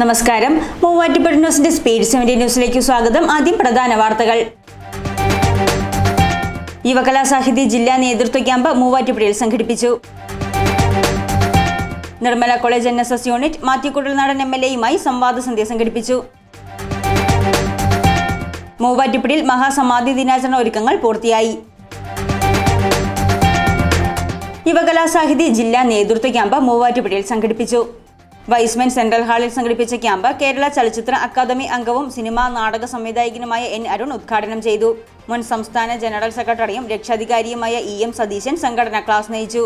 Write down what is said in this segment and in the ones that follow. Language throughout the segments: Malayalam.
നമസ്കാരം. മൂവാറ്റുപുഴ ന്യൂസിന്റെ സ്പീഡ് സെവന്റി ന്യൂസിലേക്ക് സ്വാഗതം. ആദ്യം പ്രധാന വാർത്തകൾ. യുവകലാ സാഹിത്യ ജില്ലാ നേതൃത്വ ക്യാമ്പ് മൂവാറ്റുപുഴയിൽ സംഘടിപ്പിച്ചു. Nirmala college N S S unit Mathew Nadan M L എയുമായി സംവാദ സന്ധ്യ സംഘടിപ്പിച്ചു. മൂവാറ്റുപുഴയിൽ മഹാസമാധി ദിനാചരണ ഒരുക്കങ്ങൾ പൂർത്തിയായി. യുവകലാ സാഹിത്യ ജില്ലാ നേതൃത്വ ക്യാമ്പ് മൂവാറ്റുപുഴയിൽ സംഘടിപ്പിച്ചു. വൈസ്മെൻ സെൻട്രൽ ഹാളിൽ സംഘടിപ്പിച്ച ക്യാമ്പ് കേരള ചലച്ചിത്ര അക്കാദമി അംഗവും സിനിമാ നാടക സംവിധായകനുമായ എൻ അരുൺ ഉദ്ഘാടനം ചെയ്തു. മുൻ സംസ്ഥാന ജനറൽ സെക്രട്ടറിയും രക്ഷാധികാരിയുമായ ഇ എം സതീശൻ സംഘടന ക്ലാസ് നയിച്ചു.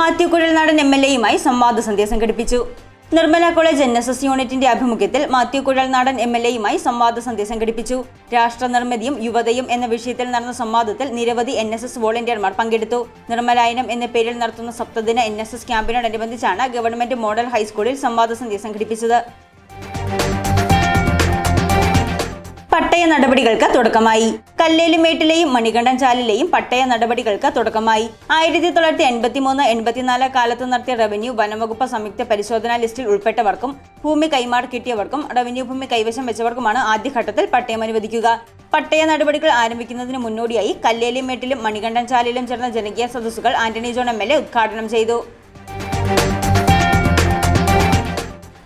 മാത്യു കുഴൽനാടൻ എം എൽ എയുമായി സംവാദ സന്ധ്യ സംഘടിപ്പിച്ചു. Nirmala college N S S യൂണിറ്റിന്റെ ആഭിമുഖ്യത്തിൽ മാത്യു കുഴൽ നാടൻ എം എൽ എയുമായി സംവാദ സന്ധ്യ സംഘടിപ്പിച്ചു രാഷ്ട്ര നിർമ്മിതിയും യുവതയും എന്ന വിഷയത്തിൽ നടന്ന സംവാദത്തിൽ നിരവധി എൻ എസ് എസ് വോളണ്ടിയർമാർ പങ്കെടുത്തു. നിർമ്മലായനം എന്ന പേരിൽ നടത്തുന്ന സപ്തദിന എൻ എസ് എസ് ക്യാമ്പിനോടനുബന്ധിച്ചാണ് ഗവൺമെന്റ് മോഡൽ ഹൈസ്കൂളിൽ സംവാദ സന്ധ്യ സംഘടിപ്പിച്ചത് പട്ടയ നടപടികൾക്ക് തുടക്കമായി. കല്ലേലുമേട്ടിലെയും മണികണ്ഠൻ ചാലിലെയും പട്ടയ നടപടികൾക്ക് തുടക്കമായി. ആയിരത്തി തൊള്ളായിരത്തി എൺപത്തി മൂന്ന് എൺപത്തിനാല് കാലത്ത് നടത്തിയ റവന്യൂ വനംവകുപ്പ് സംയുക്ത പരിശോധനാ ലിസ്റ്റിൽ ഉൾപ്പെട്ടവർക്കും ഭൂമി കൈമാറി കിട്ടിയവർക്കും റവന്യൂ ഭൂമി കൈവശം വെച്ചവർക്കുമാണ് ആദ്യഘട്ടത്തിൽ പട്ടയം അനുവദിക്കുക. പട്ടയ നടപടികൾ ആരംഭിക്കുന്നതിന് മുന്നോടിയായി കല്ലേലിമേട്ടിലും മണികണ്ഠൻ ചാലിലും ചേർന്ന ജനകീയ സദസ്സുകൾ Antony John M L A ഉദ്ഘാടനം ചെയ്തു.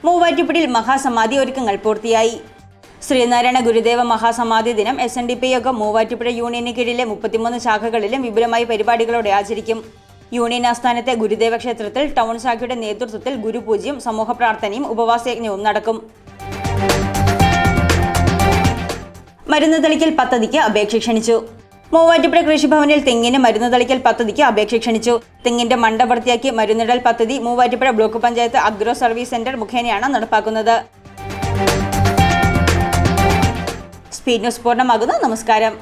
മൂവാറ്റുപുഴയിൽ മഹാസമാധി ഒരുക്കങ്ങൾ പൂർത്തിയായി. ശ്രീനാരായണ ഗുരുദേവ മഹാസമാധി ദിനം എസ് എൻ ഡി പി യോഗം മൂവാറ്റുപുഴ യൂണിയന് കീഴിലെ മുപ്പത്തിമൂന്ന് ശാഖകളിലും വിപുലമായ പരിപാടികളോടെ ആചരിക്കും. യൂണിയൻ ആസ്ഥാനത്തെ ഗുരുദേവ ക്ഷേത്രത്തിൽ ടൗൺ ശാഖയുടെ നേതൃത്വത്തിൽ ഗുരുപൂജയും സമൂഹ പ്രാർത്ഥനയും ഉപവാസയജ്ഞവും നടക്കും. മരുന്ന് തളിക്കൽ പദ്ധതിക്ക് അപേക്ഷ ക്ഷണിച്ചു. മൂവാറ്റുപുഴ കൃഷിഭവനിൽ തെങ്ങിന് മരുന്ന് തളിക്കൽ പദ്ധതിക്ക് അപേക്ഷ ക്ഷണിച്ചു. തെങ്ങിന്റെ മണ്ട വൃത്തിയാക്കി മരുന്നിടൽ പദ്ധതി Muvattupuzha block panchayat agro service centre മുഖേനയാണ് നടപ്പാക്കുന്നത്. സ്പീഡ് ന്യൂസ് പൂർണമാകുന്നു നമസ്കാരം.